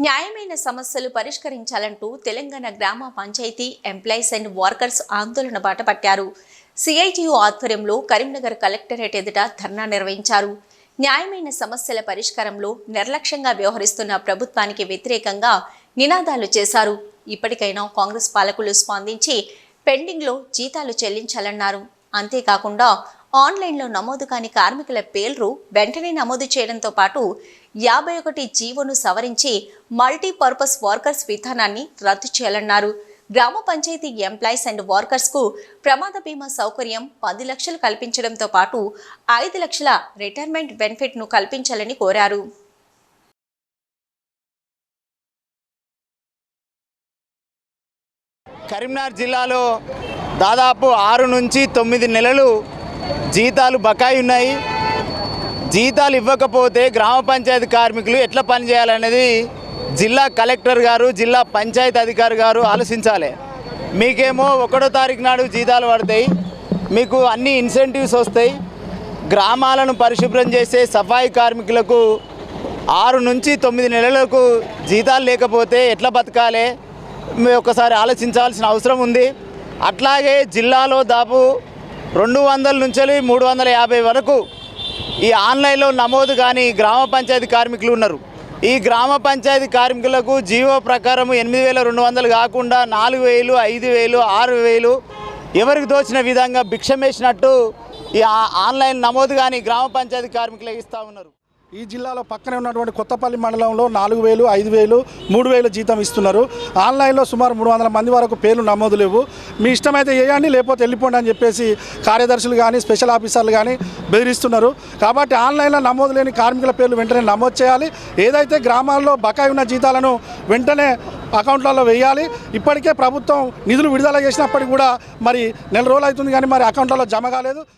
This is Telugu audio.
న్యాయమైన సమస్యలు పరిష్కరించాలంటూ తెలంగాణ గ్రామ పంచాయతీ ఎంప్లాయీస్ అండ్ వర్కర్స్ ఆందోళన బాట పట్టారు. సిఐటియు ఆధ్వర్యంలో కరీంనగర్ కలెక్టరేట్ ఎదుట ధర్నా నిర్వహించారు. న్యాయమైన సమస్యల పరిష్కారంలో నిర్లక్ష్యంగా వ్యవహరిస్తున్న ప్రభుత్వానికి వ్యతిరేకంగా నినాదాలు చేశారు. ఇప్పటికైనా కాంగ్రెస్ పాలకులు స్పందించి పెండింగ్లో జీతాలు చెల్లించాలన్నారు. అంతేకాకుండా ఆన్లైన్లో నమోదు కాని కార్మికుల పేర్లు వెంటనే నమోదు చేయడంతో పాటు యాభై ఒకటి జీవోను సవరించి మల్టీపర్పస్ వర్కర్స్ విధానాన్ని రద్దు చేయాలన్నారు. గ్రామ పంచాయతీ ఎంప్లాయీస్ అండ్ వర్కర్స్కు ప్రమాద బీమా సౌకర్యం పది లక్షలు కల్పించడంతో పాటు ఐదు లక్షల రిటైర్మెంట్ బెనిఫిట్ను కల్పించాలని కోరారు. కరీంనగర్ జిల్లాలో దాదాపు ఆరు నుంచి తొమ్మిది నెలలు జీతాలు బకాయి ఉన్నాయి. జీతాలు ఇవ్వకపోతే గ్రామ పంచాయతీ కార్మికులు ఎట్లా పనిచేయాలనేది జిల్లా కలెక్టర్ గారు జిల్లా పంచాయతీ అధికారి గారు ఆలోచించాలి. మీకేమో ఒకటో తారీఖు నాడు జీతాలు పడతాయి. మీకు అన్ని ఇన్సెంటివ్స్ వస్తాయి. గ్రామాలను పరిశుభ్రం చేసే సఫాయి కార్మికులకు ఆరు నుంచి తొమ్మిది నెలలకు జీతాలు లేకపోతే ఎట్లా బతకాలి? మీ ఒకసారి ఆలోచించాల్సిన అవసరం ఉంది. అట్లాగే జిల్లాలో దాపు రెండు వందల నుంచి మూడు వందల యాభై వరకు ఈ ఆన్లైన్లో నమోదు కానీ గ్రామ పంచాయతీ కార్మికులు ఉన్నారు. ఈ గ్రామ పంచాయతీ కార్మికులకు జీవో ప్రకారం ఎనిమిది వేల రెండు వందలు కాకుండా నాలుగు వేలు ఐదు వేలు ఆరు వేలు ఎవరికి దోచిన విధంగా భిక్షమేసినట్టు ఈ ఆన్లైన్ నమోదు కానీ గ్రామ పంచాయతీ కార్మికులకు ఇస్తూ ఉన్నారు. ఈ జిల్లాలో పక్కనే ఉన్నటువంటి కొత్తపల్లి మండలంలో నాలుగు వేలు ఐదు వేలు మూడు వేలు జీతం ఇస్తున్నారు. ఆన్లైన్లో సుమారు మూడు వందల మంది వరకు పేర్లు నమోదు లేవు. మీ ఇష్టమైతే చేయండి లేకపోతే వెళ్ళిపోండి అని చెప్పేసి కార్యదర్శులు కానీ స్పెషల్ ఆఫీసర్లు కానీ బెదిరిస్తున్నారు. కాబట్టి ఆన్లైన్లో నమోదు లేని కార్మికుల పేర్లు వెంటనే నమోదు చేయాలి. ఏదైతే గ్రామాల్లో బకాయి ఉన్న జీతాలను వెంటనే అకౌంట్లలో వేయాలి. ఇప్పటికే ప్రభుత్వం నిధులు విడుదల చేసినప్పటికీ కూడా మరి నెల రోజులు అవుతుంది కానీ మరి అకౌంట్లలో జమ కాలేదు.